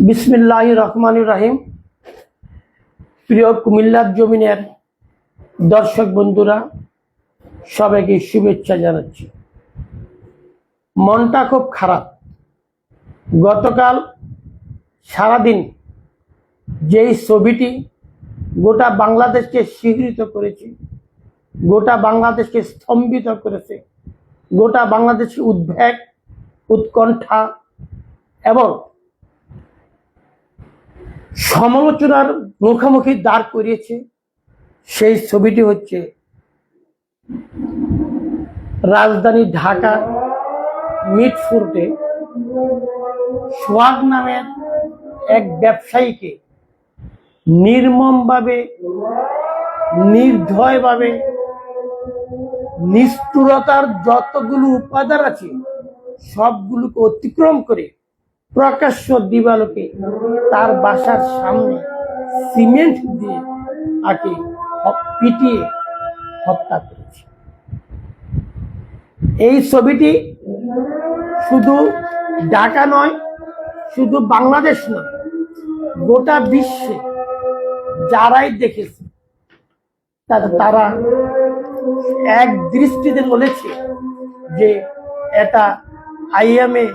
বিসমিল্লাহ রহমান রাহিম। প্রিয় কুমিল্লার জমিনের দর্শক বন্ধুরা, সবাইকে শুভেচ্ছা জানাচ্ছি। মনটা খুব খারাপ। গতকাল সারাদিন যেই ছবিটি গোটা বাংলাদেশকে শিহরিত করেছে, গোটা বাংলাদেশকে স্তম্ভিত করেছে, গোটা বাংলাদেশকে উদ্বেগ, উৎকণ্ঠা এবং সমালোচনার মুখোমুখি দাঁড় করিয়েছে সেই ছবিটি হচ্ছে রাজধানী ঢাকা মিটফুর্টে সোহাগ নামের এক ব্যবসায়ীকে নির্মমভাবে নির্দয়ভাবে নিষ্ঠুরতার যতগুলো উপাদান আছে সবগুলোকে অতিক্রম করে প্রকাশ্য দিবালোকে তার বাসার সামনে সিমেন্ট দিয়ে তাকে পিটিয়ে হত্যা করেছে। এই ছবিটি শুধু ঢাকা নয়, শুধু বাংলাদেশ নয়, গোটা বিশ্বে যারাই দেখেছে, তারা এক দৃষ্টিতে বলেছে যে এটা আইএমএ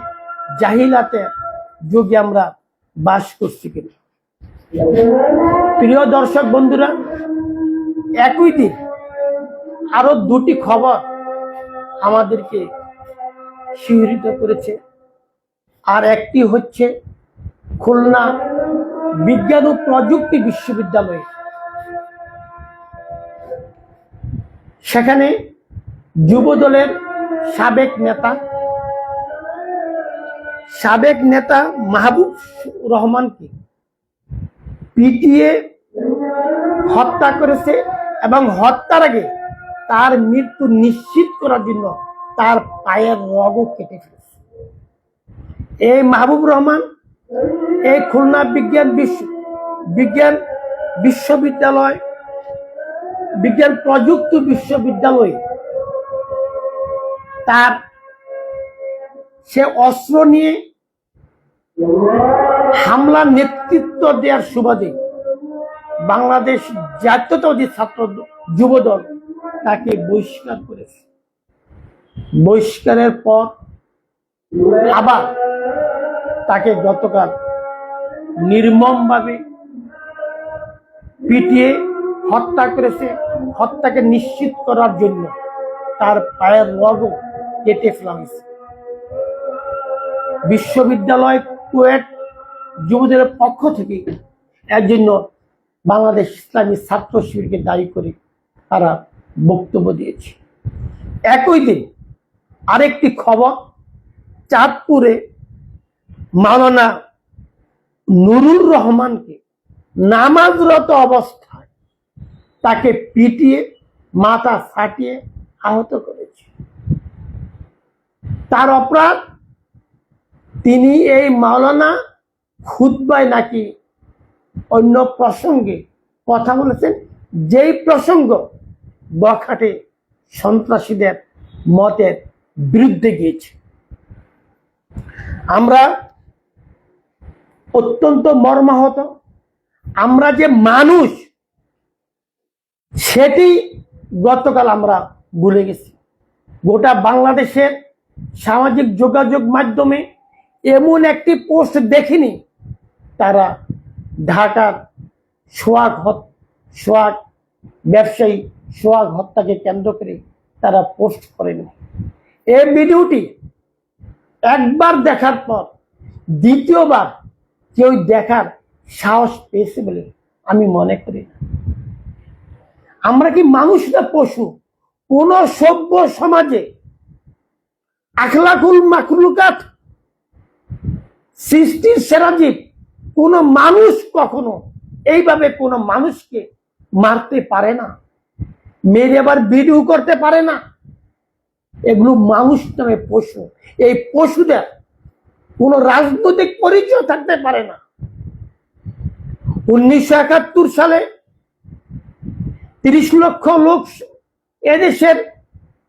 জাহিলাতে যুগে আমরা বাস করছি কিনা। প্রিয় দর্শক বন্ধুরা, একই দিন আরও দুটি খবর আমাদেরকে শিহরিত করেছে। আর একটি হচ্ছে খুলনা বিজ্ঞান ও প্রযুক্তি বিশ্ববিদ্যালয়ে। সেখানে যুবদলের সাবেক নেতা সাবেক নেতা মাহবুব রহমানকে পিটিয়ে হত্যা করেছে এবং হত্যার আগে তার মৃত্যু নিশ্চিত করার জন্য তার পায়ের রগও কেটে ফেলেছে। এই মাহবুব রহমান, এই খুলনা বিজ্ঞান বিশ্ব, বিজ্ঞান বিশ্ববিদ্যালয়, বিজ্ঞান প্রযুক্তি বিশ্ববিদ্যালয়ে তার সে অস্ত্র নিয়ে হামলার নেতৃত্ব দেওয়ার সুবাদে বাংলাদেশ জাতীয়তাবাদী ছাত্র যুবদল তাকে বহিষ্কার করেছে। বহিষ্কারের পর আবার তাকে গতকাল নির্মমভাবে পিটিয়ে হত্যা করেছে। হত্যাকে নিশ্চিত করার জন্য তার পায়ের রগও কেটে ফেলা হয়েছে। বিশ্ববিদ্যালয় কুয়েট যুবদের পক্ষ থেকে এর জন্য বাংলাদেশ ইসলামী ছাত্র শিবিরকে দায়ী করে তারা বক্তব্য দিয়েছে। একই দিন আরেকটি খবর, চাঁদপুরে মাওলানা নুরুর রহমানকে নামাজরত অবস্থায় তাকে পিটিয়ে, মাথা ফাটিয়ে আহত করেছে। তার অপরাধ তিনি এই মাওলানা খুদ্বায় নাকি অন্য প্রসঙ্গে কথা বলেছেন, যেই প্রসঙ্গ বখাটে সন্ত্রাসীদের মতের বিরুদ্ধে গিয়েছে। আমরা অত্যন্ত মর্মাহত, আমরা যে মানুষ, সেটি গতকাল আমরা ভুলে গেছি। গোটা বাংলাদেশের সামাজিক যোগাযোগ মাধ্যমে এমন একটি পোস্ট দেখিনি। তারা ঢাকার সোয়াগ হত সোয়াগ ব্যবসায়ী সোয়াগ হত্যাকে কেন্দ্র করে তারা পোস্ট করেনি। এই ভিডিওটি একবার দেখার পর দ্বিতীয়বার কেউ দেখার সাহস পেয়েছে বলে আমি মনে করি। না আমরা কি মানুষ না পশু? কোন সভ্য সমাজে আখলাকুল মাকলুকাত সৃষ্টির সেরা জীব। কোন মানুষ কখনো এইভাবে কোন মানুষকে মারতে পারে না। মেরে আবার ভিডিও করতে পারে না। এগুলো মানুষ নামে পশু। এই পশুদের কোন রাজনৈতিক পরিচয় থাকতে পারে না। উনিশশো একাত্তর সালে তিরিশ লক্ষ লোক এদেশের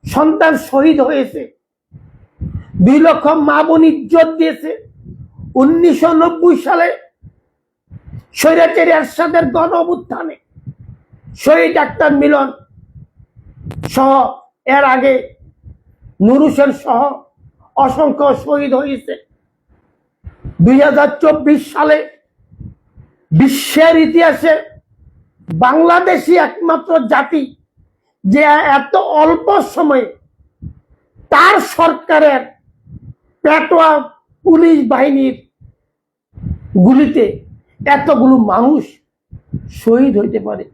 সন্তান শহীদ হয়েছে। দুই লক্ষ মা বোন ইজ্জত দিয়েছে। উনিশশো নব্বই সালে স্বৈরাচারী এরশাদের গণ অভ্যুত্থানে শহীদ ডাক্তার মিলন সহ এর আগে নুর সহ অসংখ্য শহীদ হয়েছে। দুই হাজার চব্বিশ সালে বিশ্বের ইতিহাসে বাংলাদেশি একমাত্র জাতি যে এত অল্প সময়ে তার সরকারের পেটোয়া পুলিশ বাহিনীর গুলিতে এতগুলো মানুষ শহীদ হইতে পারে,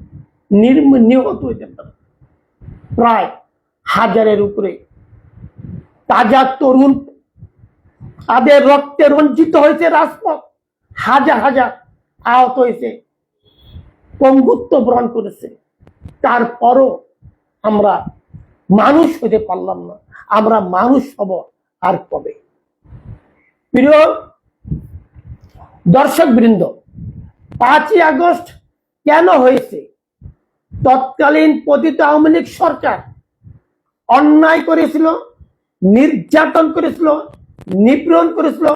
নির্ম, নিহত হইতে পারে। প্রায় হাজারের উপরে তাজা তরুণ, তাদের রক্তে রঞ্জিত হয়েছে রাজপথ। হাজার হাজার আহত হয়েছে, পঙ্গুত্ব বরণ করেছে। তারপরও আমরা মানুষ হতে পারলাম না, আমরা মানুষ হব আর কবে? প্রিয় দর্শক বৃন্দ পাঁচই আগস্ট কেন হয়েছে? তৎকালীন পতিত আওয়ামী লীগ সরকার অন্যায় করেছিল, নির্যাতন করেছিল, নিপীড়ন করেছিল,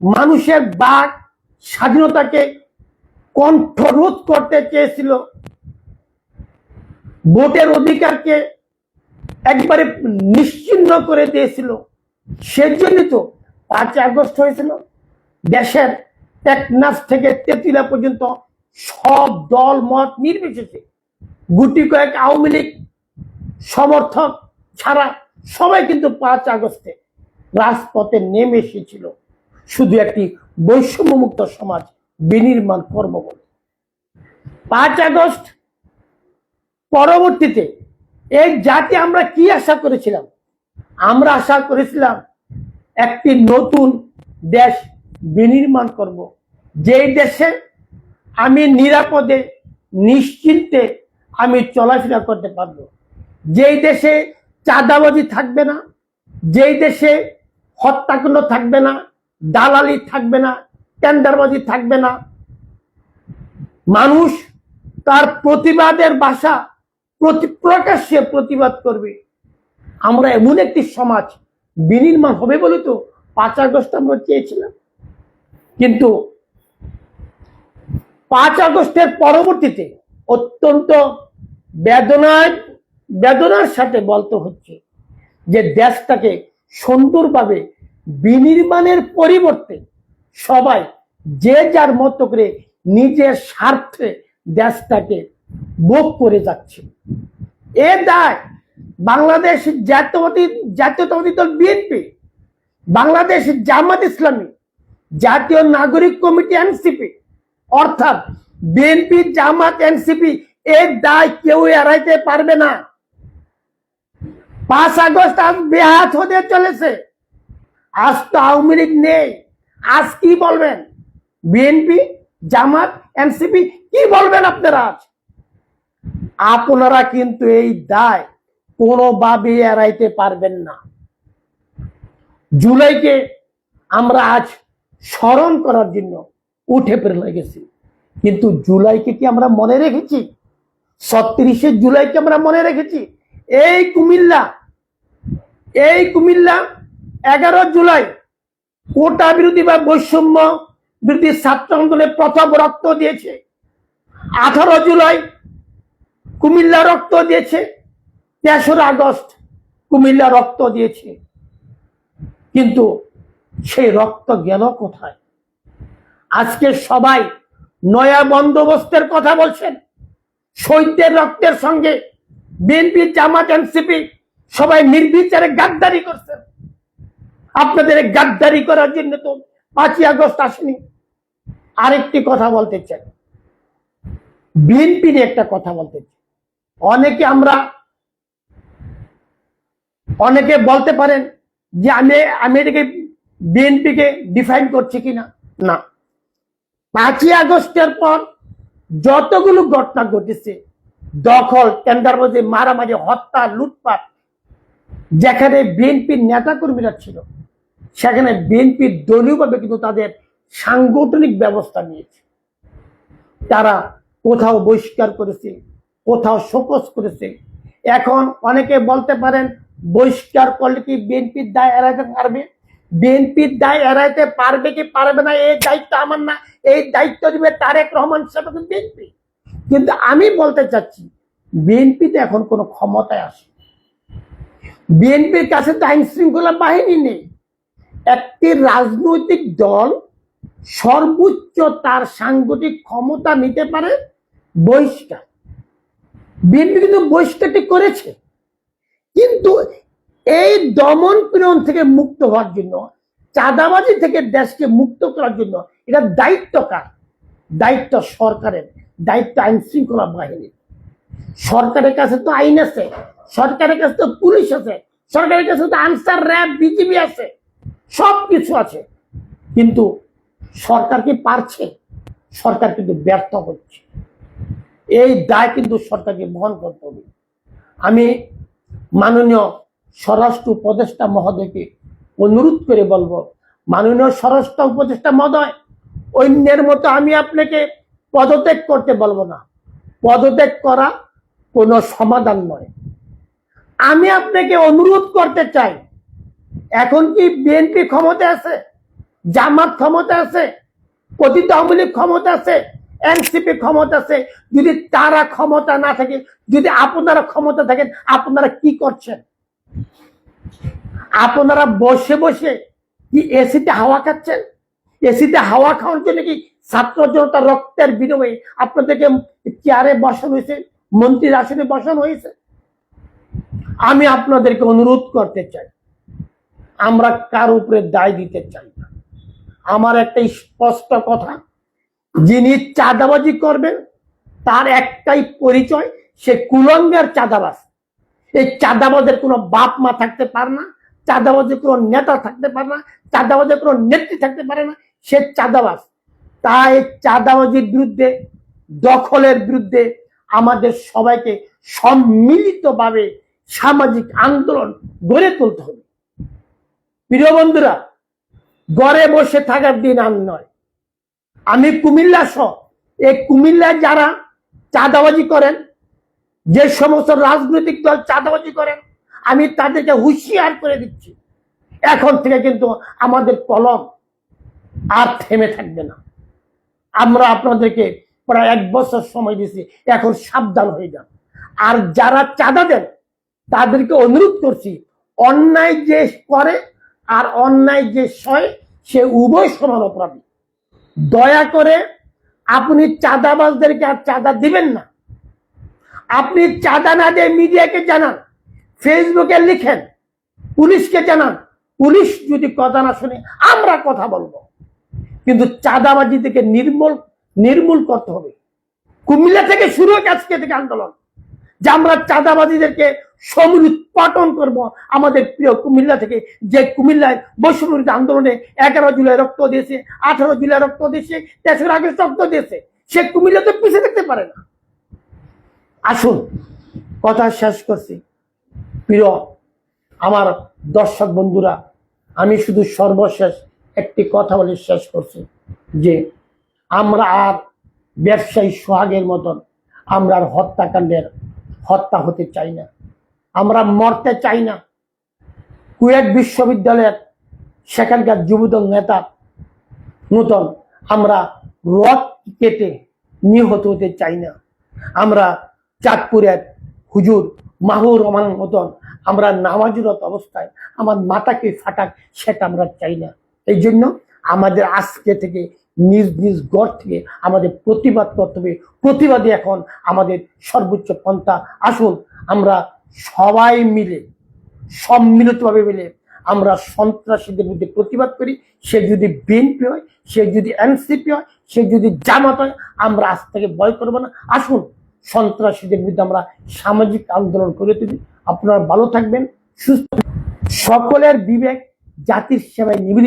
মানুষের বাক স্বাধীনতাকে কণ্ঠরোধ করতে চেয়েছিল। ভোটের অধিকারকে একবারে নিশ্চিন্ন করে দিয়েছিল। সেজন্য তো পাঁচ আগস্ট হয়েছিল। দেশের টেকনাফ থেকে তেতুলা পর্যন্ত সব দল মত নির্বিশেষে গুটি কয়েক আওয়ামী লীগ সমর্থক ছাড়া সবাই কিন্তু পাঁচ আগস্টে রাজপথে নেমে এসেছিল। শুধু একটি বৈষম্যমুক্ত সমাজ বিনির্মাণ কর্ম বলে। পাঁচ আগস্ট পরবর্তীতে এই জাতি আমরা কি আশা করেছিলাম? আমরা আশা করেছিলাম একটি নতুন দেশ বিনির্মাণ করব। যেই দেশে আমি নিরাপদে, নিশ্চিন্তে আমি চলাফেরা করতে পারব। যেই দেশে চাঁদাবাজি থাকবে না, যেই দেশে হত্যাকাণ্ড থাকবে না, দালালি থাকবে না, টেন্ডারবাজি থাকবে না, মানুষ তার প্রতিবাদের ভাষা, প্রতি প্রকাশ্যে প্রতিবাদ করবে। আমরা এমন একটি সমাজ বিনির্মাণ হবে বলে তো পাঁচ আগস্ট আমরা চেয়েছিলাম। কিন্তু পাঁচ আগস্টের পরবর্তীতে অত্যন্ত বেদনায়, বেদনার সাথে বলতে হচ্ছে যে দেশটাকে সুন্দরভাবে বিনির্মাণের পরিবর্তে সবাই যে যার মতো করে নিজের স্বার্থে দেশটাকে ভোগ করে যাচ্ছে। এ দায় বাংলাদেশ জাতীয়বাদী জাতীয়তাবাদী দল BNP, Bangladesh Jamaat Islami Jatiya Nagorik committee NCP, অর্থাৎ বিএনপি, জামাত, এনসিপি, এর দায় কেউ এড়াইতে পারবে না। পাঁচ আগস্ট আজ বেহাত হতে চলেছে। আজ তো আওয়ামী লীগ নেই। আজ কি বলবেন? বিএনপি, জামাত, এনসিপি, কি বলবেন আপনারা আজ? আপনারা কিন্তু এই দায় কোনোভাবে এড়াইতে পারবেন না। জুলাইকে আমরা আজ স্মরণ করার জন্য উঠে পড়ে লেগেছি। কিন্তু জুলাইকে কি আমরা মনে রেখেছি? ছত্রিশে জুলাইকে আমরা মনে রেখেছি? এই কুমিল্লা এই কুমিল্লা, এগারো জুলাই, কোটা বিরোধী বা বৈষম্য বিরোধী ছাত্র আন্দোলনে প্রথম রক্ত দিয়েছে। আঠারো জুলাই, কুমিল্লা রক্ত দিয়েছে। তেসরা আগস্ট কুমিল্লা রক্ত দিয়েছে। কিন্তু সেই রক্ত গেল কোথায়? আজকে সবাই নয়া বন্দোবস্তের কথা বলছেন। শহীদদের রক্তের সঙ্গে বিএনপি জামাত এনসিপি সবাই নির্বিচারে গাদ্দারি করছেন। আপনাদের গাদ্দারি করার জন্য তো পাঁচই আগস্ট আসেনি। আরেকটি কথা বলতে চাই। বিএনপি একটা কথা বলতে চাই। অনেকে আমরা অনেকে বলতে পারেন যে আমি আমি এটাকে বিএনপিকে ডিফাইন করছে কিনা? না। পাঁচই আগস্টের পর যতগুলো ঘটনা ঘটেছে, দখল, টেন্ডারবাজি, মারামারি, হত্যা, লুটপাট, যেখানে বিএনপির নেতাকর্মীরা ছিল, সেখানে বিএনপির দলীয়ভাবে কিন্তু তাদের সাংগঠনিক ব্যবস্থা নিয়েছে। তারা কোথাও বহিষ্কার করেছে, কোথাও শোকস করেছে। এখন অনেকে বলতে পারেন, বহিষ্কার করলে কি বিএনপির দায় এড়াতে পারবে বিএনপির দায় এড়াইতে পারবে কি পারবে না, এই দায়িত্ব আমার না, এই দায়িত্ব দিবে তারেক রহমান সাহেব বিএনপি। কিন্তু আমি বলতে চাচ্ছি বিএনপিতে এখন কোনো ক্ষমতায় আসে বিএনপির কাছে তো আইন শৃঙ্খলা বাহিনী নেই। একটি রাজনৈতিক দল সর্বোচ্চ তার সাংগঠিক ক্ষমতা নিতে পারে বহিষ্কার। বিএনপি কিন্তু বহিষ্কারটি করেছে। কিন্তু এই দমন পীড়ন থেকে মুক্ত হওয়ার জন্য, চাঁদাবাজি থেকে দেশকে মুক্ত করার জন্য, এটা দায়িত্ব কার? দায়িত্ব সরকারের, দায়িত্ব আইন শৃঙ্খলা বাহিনীর। সরকারের কাছে তো আইন আছে, সরকারের কাছে তো পুলিশ আছে, সরকারের কাছে তো আনসার, র্যাব, বিজিবি আছে সব কিছু আছে। কিন্তু সরকার কি পারছে? সরকার কিন্তু ব্যর্থ হচ্ছে। এই দায় কিন্তু সরকারকে বহন করতে হবে। আমি মাননীয় স্বরাষ্ট্র উপদেষ্টা মহোদয়কে অনুরোধ করে বলব, মাননীয় স্বরাষ্ট্র উপদেষ্টা মহোদয়, অন্যের মতো আমি আপনাকে পদত্যাগ করতে বলব না। পদত্যাগ করা কোনো সমাধান নয়। আমি আপনাকে অনুরোধ করতে চাই, এখন কি বিএনপি ক্ষমতা আছে, জামাত ক্ষমতা আছে পতিত আওয়ামী লীগ ক্ষমতা আছে, এনসিপি ক্ষমতা আছে, যদি তারা ক্ষমতা না থাকে, যদি আপনারা ক্ষমতা থাকেন, আপনারা কি করছেন? আপনারা বসে বসে কি এসিতে হাওয়া খাচ্ছেন? এসিতে হাওয়া খাওয়ার জন্য কি ছাত্র জনতা রক্তের বিনিময়ে আপনাদেরকে চেয়ারে বসানো হয়েছে, মন্ত্রীর আসনে বসানো হয়েছে? আমি আপনাদেরকে অনুরোধ করতে চাই, আমরা কার উপরে দায় দিতে চাই না। আমার একটা স্পষ্ট কথা, যিনি চাঁদাবাজি করবেন, তার একটাই পরিচয়, সে কুলঙ্গের চাঁদাবাজ। এই চাঁদাবাজের কোনো বাপ মা থাকতে পারে না, চাঁদাবাজের কোনো নেতা থাকতে পারে না, চাঁদাবাজের কোনো নেত্রী থাকতে পারে না, সে চাঁদাবাজ। তাই চাঁদাবাজির বিরুদ্ধে, দখলের বিরুদ্ধে আমাদের সবাইকে সম্মিলিতভাবে সামাজিক আন্দোলন গড়ে তুলতে হবে। প্রিয় বন্ধুরা, ঘরে বসে থাকার দিন আর নয়। আমি কুমিল্লা সহ এই কুমিল্লায় যারা চাঁদাবাজি করেন যে সমস্ত রাজনৈতিক দল চাঁদাবাজি করেন আমি তাদেরকে হুঁশিয়ার করে দিচ্ছি। এখন থেকে কিন্তু আমাদের কলম আর থেমে থাকবে না। আমরা আপনাদেরকে প্রায় এক বছর সময় দিয়েছি, এখন সাবধান হয়ে যান। আর যারা চাঁদা দেন, তাদেরকে অনুরোধ করছি, অন্যায় যে করে আর অন্যায় যে সয়, সে উভয় সমান অপরাধী। দয়া করে, আপনি চাঁদাবাজদেরকে আর চাঁদা দিবেন না। আপনি চাঁদা না দিয়ে মিডিয়াকে জানান, ফেসবুকে লিখেন, পুলিশকে জানান। পুলিশ যদি কথা না শুনে, আমরা কথা বলব। কিন্তু চাঁদাবাজি থেকে নির্মূল নির্মূল করতে হবে। কুমিল্লা থেকে শুরু হোক আজকে থেকে আন্দোলন, যে আমরা চাঁদাবাজিদেরকে চাঁদাবাদীদেরকে সমুৎপাটন করব। আমাদের প্রিয় কুমিল্লা থেকে যে কুমিল্লায় বৈষম্যবিরোধী আন্দোলনে এগারো জুলাই রক্ত দিয়েছে, আঠারো জুলাই রক্ত দিয়েছে, তেসরা আগস্ট রক্ত দিয়েছে, সে কুমিল্লাতে পিছিয়ে থাকতে পারে না। আসুন, কথা শেষ করছি। প্রিয়, আমার দর্শক বন্ধুরা, আমি শুধু সর্বশেষ একটি কথা বলে শেষ করছি যে আমরা আর ব্যবসায়ী সোহাগের মতন আমরা আর হত্যাকাণ্ডের হত্যা হতে চাই না। আমরা মরতে চাই না। কুয়েট বিশ্ববিদ্যালয়ের সেখানকার যুবদল নেতা মতন আমরা রথ কেটে নিহত হতে চাই না। আমরা চাঁদপুরের হুজুর মাহুর রহমান মতন আমরা নামাজরত অবস্থায় আমার মাতাকে ফাটাক, সেটা আমরা চাই না। এই জন্য আমাদের আজকে থেকে, নিজ নিজ গড় থেকে আমাদের প্রতিবাদ করতে হবে। প্রতিবাদী এখন আমাদের সর্বোচ্চ পন্থা। আসুন, আমরা সবাই মিলে, সম্মিলিতভাবে মিলে আমরা সন্ত্রাসীদের বিরুদ্ধে প্রতিবাদ করি। সে যদি বিএনপি হয়, সে যদি এনসিপি হয়, সে যদি জামাত হয়, আমরা আজ থেকে ভয় করব না। আসুন সন্ত্রাসীদের বিরুদ্ধে আমরা সামাজিক আন্দোলন করে তুলি। আপনারা ভালো থাকবেন, সুস্থ সকলের বিবেক জাতির সেবায় নিবেদিত